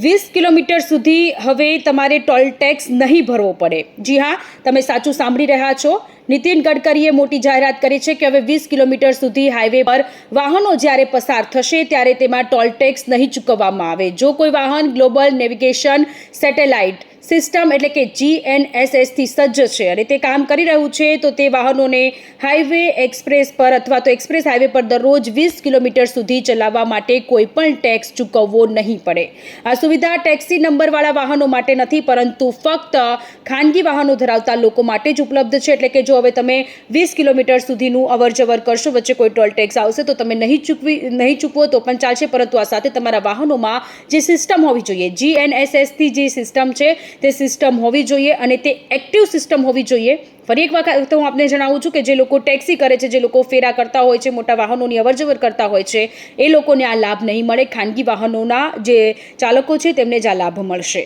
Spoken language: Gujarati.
વીસ કિલોમીટર સુધી હવે તમારે ટોલ ટેક્સ નહીં ભરવો પડે. જી હા, તમે સાચું સાંભળી રહ્યા છો. નીતિન ગડકરીએ મોટી જાહેરાત કરી છે કે હવે વીસ કિલોમીટર સુધી હાઈવે પર વાહનો જ્યારે પસાર થશે ત્યારે તેમાં ટોલ ટેક્સ નહીં ચૂકવવામાં આવે. જો કોઈ વાહન ગ્લોબલ નેવિગેશન સેટેલાઇટ સિસ્ટમ એટલે કે જીએનએસએસથી સજ્જ છે અને તે કામ કરી રહ્યું છે, તો તે વાહનોને હાઈવે એક્સપ્રેસ પર અથવા તો એક્સપ્રેસ હાઈવે પર દરરોજ વીસ કિલોમીટર સુધી ચલાવવા માટે કોઈ પણ ટેક્સ ચૂકવવો નહીં પડે. આ સુવિધા ટેક્સી નંબરવાળા વાહનો માટે નથી, પરંતુ ફક્ત ખાનગી વાહનો ધરાવતા લોકો માટે જ ઉપલબ્ધ છે. એટલે કે જો હવે તમે વીસ કિલોમીટર સુધીનું અવર જવર કરશો, વચ્ચે કોઈ ટોલ ટેક્સ આવશે તો તમે નહીં ચૂકવી, નહીં ચૂકવો તો પણ ચાલશે. પરંતુ આ સાથે તમારા વાહનોમાં જે સિસ્ટમ હોવી જોઈએ, જીએનએસએસથી જે સિસ્ટમ છે તે સિસ્ટમ હોવી જોઈએ અને તે એક્ટિવ સિસ્ટમ હોવી જોઈએ. ફરી એક વખત હું આપને જણાવું છું કે જે લોકો ટેક્સી કરે છે, જે લોકો ફેરા કરતા હોય છે, મોટા વાહનોની અવરજવર કરતા હોય છે, એ લોકોને આ લાભ નહીં મળે. ખાનગી વાહનોના જે ચાલકો છે તેમને જ આ લાભ મળશે.